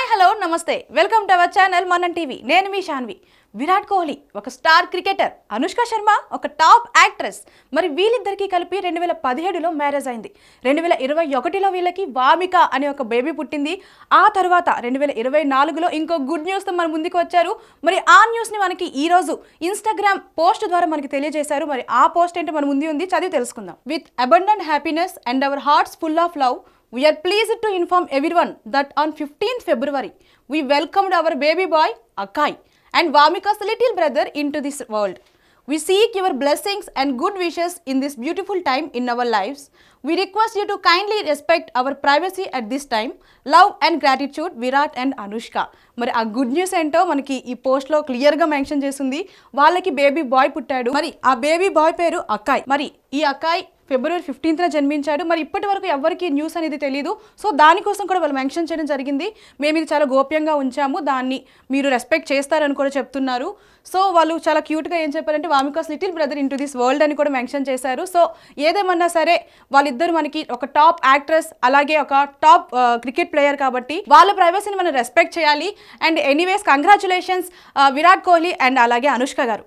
Hi hello నమస్తే. Welcome to our channel Manam TV. నేను మీ శాన్వి విరాట్ కోహ్లీ ఒక స్టార్ క్రికెటర్. అనుష్క శర్మ ఒక టాప్ యాక్ట్రెస్. మరి వీళ్ళిద్దరికీ కలిపి రెండు వేల పదిహేడులో మ్యారేజ్ అయింది. రెండు వేల ఇరవై ఒకటిలో వీళ్ళకి వామిక అనే ఒక బేబీ పుట్టింది. ఆ తర్వాత రెండు వేల ఇరవై నాలుగులో ఇంకో గుడ్ న్యూస్తో మన ముందుకు వచ్చారు. మరి ఆ న్యూస్ని మనకి ఈ రోజు ఇన్స్టాగ్రామ్ పోస్ట్ ద్వారా మనకి తెలియజేశారు. మరి ఆ పోస్ట్ ఏంటో మన ముందు ఉంది. చదివి తెలుసుకుందాం. With abundant happiness and our hearts full of love we are please to inform everyone that on fifteenth February we welcomed our baby boy Akaay and Vamika's little brother into this world we seek your blessings and good wishes in this beautiful time in our lives. We request you to kindly respect our privacy at this time. Love and gratitude Virat and Anushka మరి ఆ good news ఏంటో మనకి ఈ పోస్ట్లో క్లియర్గా mention చేసింది వాళ్ళకి baby bye పుట్టాడు మరి ఆ బేబీ బాయ్ పేరు అకాయ్ మరి ఈ అకాయ్ ఫిబ్రవరి ఫిఫ్టీన్త్న జన్మించాడు. మరి ఇప్పటి వరకు ఎవరికి న్యూస్ అనేది తెలియదు సో దానికోసం కూడా వాళ్ళు మెన్షన్ చేయడం జరిగింది. మేము ఇది చాలా గోప్యంగా ఉంచాము. దాన్ని మీరు రెస్పెక్ట్ చేస్తారని కూడా చెప్తున్నారు. సో వాళ్ళు చాలా క్యూట్గా ఏం చెప్పారంటే Vamika's little brother in this world అని కూడా మెన్షన్ చేశారు. సో ఏదేమన్నా సరే వాళ్ళిద్దరు మనకి ఒక టాప్ యాక్ట్రెస్ అలాగే ఒక టాప్ క్రికెట్ ప్లేయర్ కాబట్టి వాళ్ళ ప్రైవసీని మనం రెస్పెక్ట్ చేయాలి. And anyways congratulations Virat Kohli and అలాగే అనుష్క గారు.